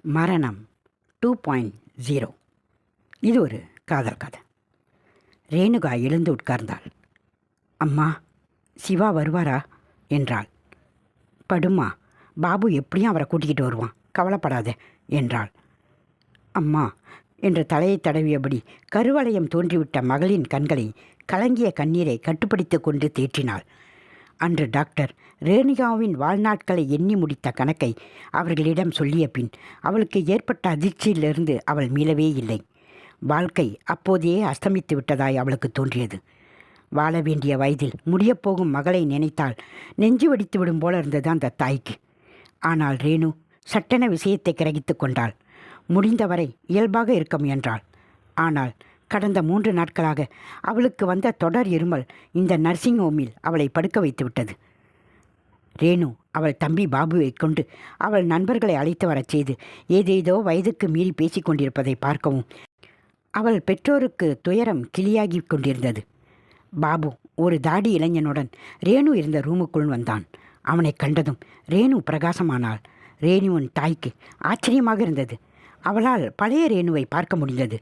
மரணம் two point zero இது ஒரு காதல் கதை. ரேணுகா எழுந்து உட்கார்ந்தாள். அம்மா சிவா வருவாரா? என்றாள். படுமா பாபு எப்படியும் அவரை கூட்டிக்கிட்டு வருவான். கவலைப்படாத என்றாள். அம்மா என்று தலையை தடவியபடி கருவளையம் தோன்றிவிட்ட மகளின் கண்களை கலங்கிய கண்ணீரை கட்டுப்படுத்திக் கொண்டு தேற்றினாள். அன்று டாக்டர் ரேணுகாவின் வாழ்நாட்களை எண்ணி முடித்த கணக்கை அவர்களிடம் சொல்லிய பின் அவளுக்கு ஏற்பட்ட அதிர்ச்சியிலிருந்து அவள் மீளவே இல்லை. வாழ்க்கை அப்போதே அஸ்தமித்து விட்டதாய் அவளுக்கு தோன்றியது. வாழ வேண்டிய வயதில் முடியப்போகும் மகளை நினைத்தால் நெஞ்சு வெடித்து விடும் போல இருந்தது அந்த தாய்க்கு. ஆனால் ரேணு சட்டென விஷயத்தை கிரகித்து கொண்டாள். முடிந்தவரை இயல்பாக இருக்க முயன்றாள். ஆனால் கடந்த மூன்று நாட்களாக அவளுக்கு வந்த தொடர் இருமல் இந்த நர்சிங் ஹோமில் அவளை படுக்க வைத்து விட்டது. ரேணு அவள் தம்பி பாபுவை கொண்டு அவள் நண்பர்களை அழைத்து வரச் செய்து ஏதேதோ வயதுக்கு மீறி பேசிக் கொண்டிருப்பதை பார்க்கவும் அவள் பெற்றோருக்கு துயரம் கிளியாகி கொண்டிருந்தது. பாபு ஒரு தாடி இளைஞனுடன் ரேணு இருந்த ரூமுக்குள் வந்தான். அவனை கண்டதும் ரேணு பிரகாசமானாள். ரேணுவின் தாய்க்கு ஆச்சரியமாக இருந்தது. அவளால் பழைய ரேணுவை பார்க்க முடிந்தது.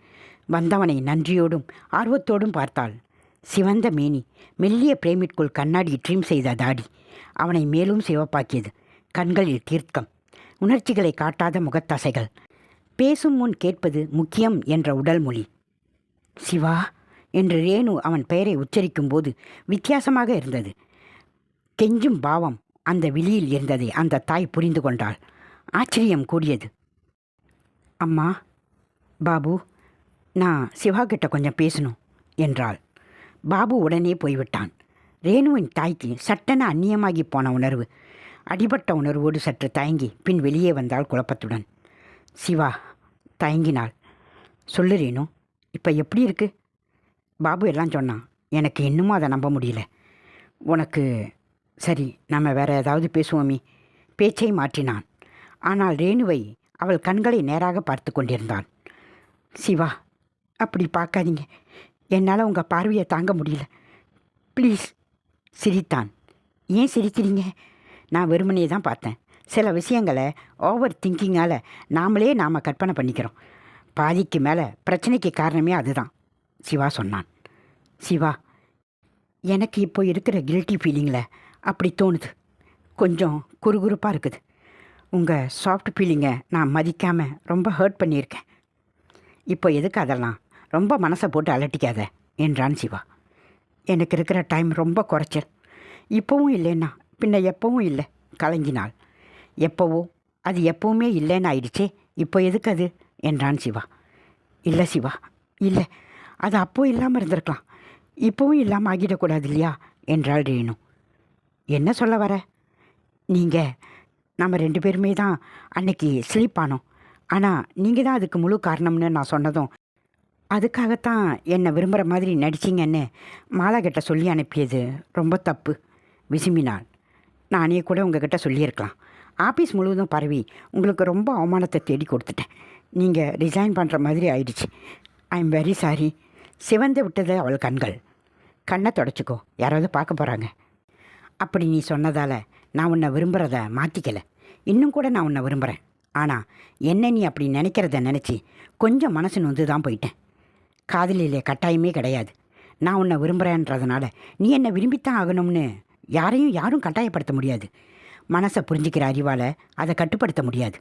வந்தவனை நன்றியோடும் ஆர்வத்தோடும் பார்த்தாள். சிவந்த மேனி மெல்லிய பிரேமிற்குள் கண்ணாடி ட்ரீம் செய்த தாடி அவனை மேலும் சிவப்பாக்கியது. கண்களில் தீர்க்கம். உணர்ச்சிகளை காட்டாத முகத்தசைகள். பேசும் முன் கேட்பது முக்கியம் என்ற உடல் மொழி. சிவா என்று ரேணு அவன் பெயரை உச்சரிக்கும் போது வித்தியாசமாக இருந்தது. கெஞ்சும் பாவம் அந்த விழியில் இருந்ததை அந்த தாய் புரிந்து கொண்டாள். ஆச்சரியம் கூடியது. அம்மா பாபு நான் சிவா கிட்ட கொஞ்சம் பேசணும் என்றாள். பாபு உடனே போய்விட்டான். ரேணுவின் தாய்க்கு சட்டென அந்நியமாகி போன உணர்வு அடிபட்ட உணர்வோடு சற்று தயங்கி பின் வெளியே வந்தாள் குழப்பத்துடன். சிவா தயங்கினாள். சொல்லு ரேணு இப்போ எப்படி இருக்கு? பாபு எல்லாம் சொன்னான் எனக்கு இன்னமும் அதை நம்ப முடியல. உனக்கு சரி நம்ம வேற ஏதாவது பேசுவோமே பேச்சை மாற்றினான். ஆனால் ரேணுவை அவள் கண்களை நேராக பார்த்து கொண்டிருந்தான். சிவா அப்படி பார்க்காதீங்க. என்னால் உங்கள் பார்வையை தாங்க முடியல. ப்ளீஸ். சிரித்தான். ஏன் சிரிக்கிறீங்க? நான் வெறுமனே தான் பார்த்தேன். சில விஷயங்களை ஓவர் திங்கிங்கால் நாமளே நாம் கற்பனை பண்ணிக்கிறோம். பாதிக்கு மேலே பிரச்சனைக்கு காரணமே அதுதான் சிவா சொன்னான். சிவா எனக்கு இப்போ இருக்கிற கில்ட்டி ஃபீலிங்கில் அப்படி தோணுது. கொஞ்சம் குறுகுறுப்பாக இருக்குது. உங்கள் சாஃப்ட் ஃபீலிங்கை நான் மதிக்காமல் ரொம்ப ஹர்ட் பண்ணியிருக்கேன். இப்போ எதுக்கு அதெல்லாம்? ரொம்ப மனசை போட்டு அலட்டிக்காத என்றான் சிவா. எனக்கு இருக்கிற டைம் ரொம்ப குறைச்சல். இப்போவும் இல்லைன்னா பின்ன எப்போவும் இல்லை கலங்கினாள். எப்போவோ அது எப்போவுமே இல்லைன்னு ஆயிடுச்சே இப்போ எதுக்கு அது? என்றான் சிவா. இல்லை சிவா இல்லை. அது அப்போ இல்லாமல் இருந்திருக்கலாம். இப்போவும் இல்லாமல் ஆகிடக்கூடாது இல்லையா? என்றாள் ரேணு. என்ன சொல்ல வர? நீங்கள் நம்ம ரெண்டு பேருமே தான் அன்னைக்கு ஸ்லீப் ஆனோம். ஆனால் நீங்கள் தான் அதுக்கு முழு காரணம்னு நான் சொன்னதும். அதுக்காகத்தான் என்னை விரும்புகிற மாதிரி நடிச்சிங்கன்னு மாலா கிட்ட சொல்லி அனுப்பியது ரொம்ப தப்பு. விசுமினாள் நானே கூட உங்ககிட்ட சொல்லியிருக்கலாம். ஆஃபீஸ் முழுவதும் பரவி உங்களுக்கு ரொம்ப அவமானத்தை தேடி கொடுத்துட்டேன். நீங்கள் ரிசைன் பண்ணுற மாதிரி ஆயிடுச்சு. ஐ எம் வெரி சாரி சிவந்து விட்டது அவள் கண்கள். கண்ணை தொடச்சிக்கோ. யாராவது பார்க்க போகிறாங்க அப்படி நீ சொன்னதால் நான் உன்னை விரும்புகிறத மாற்றிக்கல இன்னும் கூட நான் உன்னை விரும்புகிறேன் ஆனால் என்ன நீ அப்படி நினைக்கிறத நினச்சி கொஞ்சம் மனசு நொந்து தான் போயிட்டேன். காதலிலே கட்டாயமே கிடையாது. நான் உன்னை விரும்புகிறேன்றதுனால நீ என்னை விரும்பித்தான் ஆகணும்னு யாரையும் யாரும் கட்டாயப்படுத்த முடியாது. மனசை புரிஞ்சிக்கிற அறிவால் அதை கட்டுப்படுத்த முடியாது.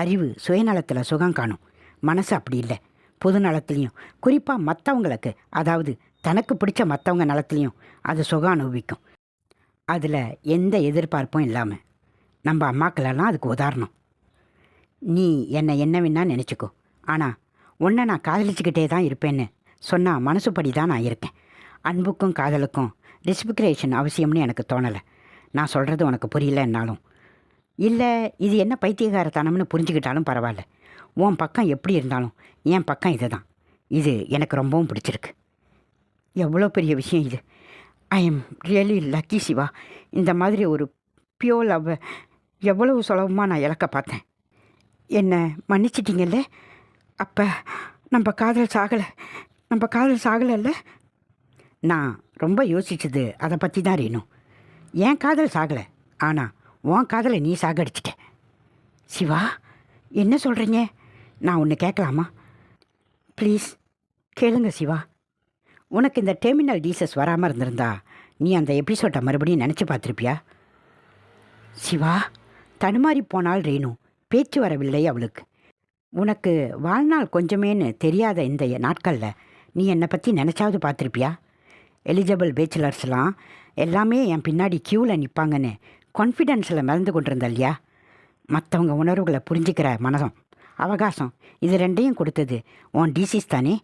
அறிவு சுயநலத்தில் சுகம் காணும். மனசு அப்படி இல்லை. பொது நலத்துலேயும் குறிப்பாக மற்றவங்களுக்கு அதாவது தனக்கு பிடிச்ச மற்றவங்க நலத்துலேயும் அது சுகம் அனுபவிக்கும். அதில் எந்த எதிர்பார்ப்பும் இல்லாமல் நம்ம அம்மாக்களெல்லாம் அதுக்கு உதாரணம். நீ என்னை என்ன வேணா நினச்சிக்கோ. ஆனால் உன்னை நான் காதலிச்சுக்கிட்டே தான் இருப்பேன்னு சொன்னால் மனசுப்படி தான் நான் இருக்கேன். அன்புக்கும் காதலுக்கும் ரெஸ்பிக்ரேஷன் அவசியம்னு எனக்கு தோணலை. நான் சொல்கிறது உனக்கு புரியலன்னாலும். இல்லை இது என்ன பைத்தியகாரத்தனம்னு புரிஞ்சுக்கிட்டாலும் பரவாயில்ல. உன் பக்கம் எப்படி இருந்தாலும் என் பக்கம் இது தான் இது எனக்கு ரொம்பவும் பிடிச்சிருக்கு. எவ்வளோ பெரிய விஷயம் இது. I am really lucky Siva இந்த மாதிரி ஒரு பியோ லவ் எவ்வளவு சுலபமாக நான் இழக்க பார்த்தேன். என்னை மன்னிச்சிட்டிங்கல்ல? அப்போ நம்ம காதல் சாகலை. நம்ம காதல் சாகலைல்ல? நான் ரொம்ப யோசிச்சது அதை பற்றி தான் ரீனும் என் காதல் சாகலை? ஆனால் உன் காதலை நீ சாகடிச்சிட்ட. சிவா என்ன சொல்கிறீங்க நான் ஒன்று கேட்கலாமா ப்ளீஸ் கேளுங்க சிவா. உனக்கு இந்த டெர்மினல் டீசஸ் வராமல் இருந்திருந்தா நீ அந்த எபிசோட்டை மறுபடியும் நினச்சி பார்த்துருப்பியா? சிவா தடுமாறி போனால் ரேணு. பேச்சு வரவில்லை அவளுக்கு. உனக்கு வாழ்நாள் கொஞ்சமேன்னு தெரியாத இந்த நாட்களில் நீ என்னை பற்றி நினச்சாவது பார்த்துருப்பியா? எலிஜிபிள் பேச்சுலர்ஸ்லாம் எல்லாமே என் பின்னாடி க்யூவில் நிற்பாங்கன்னு கான்ஃபிடென்ஸில் மறந்து கொண்டிருந்த இல்லையா? மற்றவங்க உணர்வுகளை புரிஞ்சுக்கிற மனதம் அவகாசம் இது ரெண்டையும் கொடுத்தது உன் டிசீஸ் தானே?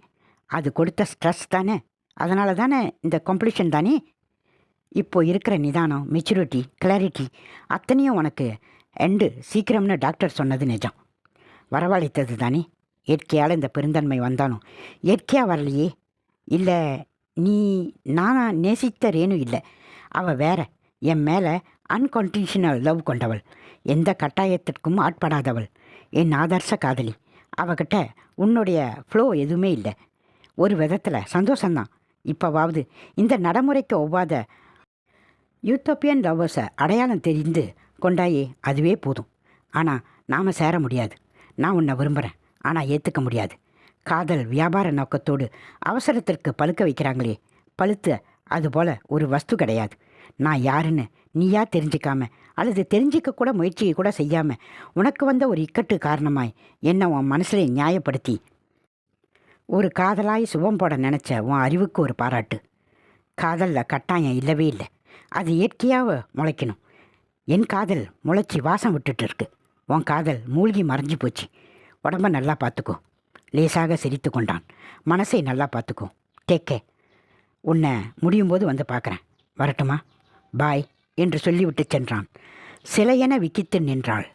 அது கொடுத்த ஸ்ட்ரெஸ் தானே? அதனால தானே இந்த காம்படிஷன் தானே? இப்போ இருக்கிற நிதானம் மெச்சூரிட்டி கிளாரிட்டி அத்தனையும் உனக்கு. எண்டு சீக்கிரம்னு டாக்டர் சொன்னது நிஜம். வரவழைத்தது தானே? இயற்கையால் இந்த பெருந்தன்மை வந்தாலும். இயற்கையாக வரலையே? இல்லை நீ நானா நேசித்த ரேணு இல்லை. அவள் வேற. என் மேலே அன்கண்டிஷனல் லவ் கொண்டவள். எந்த கட்டாயத்திற்கும் ஆட்படாதவள். என் ஆதர்ச காதலி. அவகிட்ட உன்னுடைய ஃப்ளோ எதுவுமே இல்லை. ஒரு விதத்தில் சந்தோஷந்தான் இப்போவாவது இந்த நடைமுறைக்கு ஒவ்வாத யூத்தோப்பியன் லவ்வர்ஸை அடையாளம் தெரிந்து கொண்டாயே அதுவே போதும். ஆனால் நாம் சேர முடியாது. நான் உன்னை விரும்புகிறேன் ஆனால் ஏற்றுக்க முடியாது. காதல் வியாபார நோக்கத்தோடு அவசரத்திற்கு பழுக்க வைக்கிறாங்களே பழுத்த அதுபோல் ஒரு வஸ்து கிடையாது. நான் யாருன்னு நீயா தெரிஞ்சிக்காம அல்லது தெரிஞ்சிக்க கூட முயற்சியை கூட செய்யாம உனக்கு வந்த ஒரு இக்கட்டு காரணமாய் என்ன உன் மனசில் நியாயப்படுத்தி ஒரு காதலாய் சுபம் போட நினச்ச உன் அறிவுக்கு ஒரு பாராட்டு. காதலில் கட்டாயம் இல்லவே இல்லை. அது இயற்கையாக முளைக்கணும். என் காதல் முளைச்சி வாசம் விட்டுட்டு இருக்கு. உன் காதல் மூழ்கி மறைஞ்சு போச்சு. உடம்ப நல்லா பார்த்துக்கோ லேசாக சிரித்து கொண்டான். மனசை நல்லா பார்த்துக்கோ டேக்கே உன்னை முடியும் போது வந்து பார்க்குறேன் வரட்டுமா? பாய் என்று சொல்லிவிட்டு சென்றான். சிலையென விக்கித்து நின்றாள்.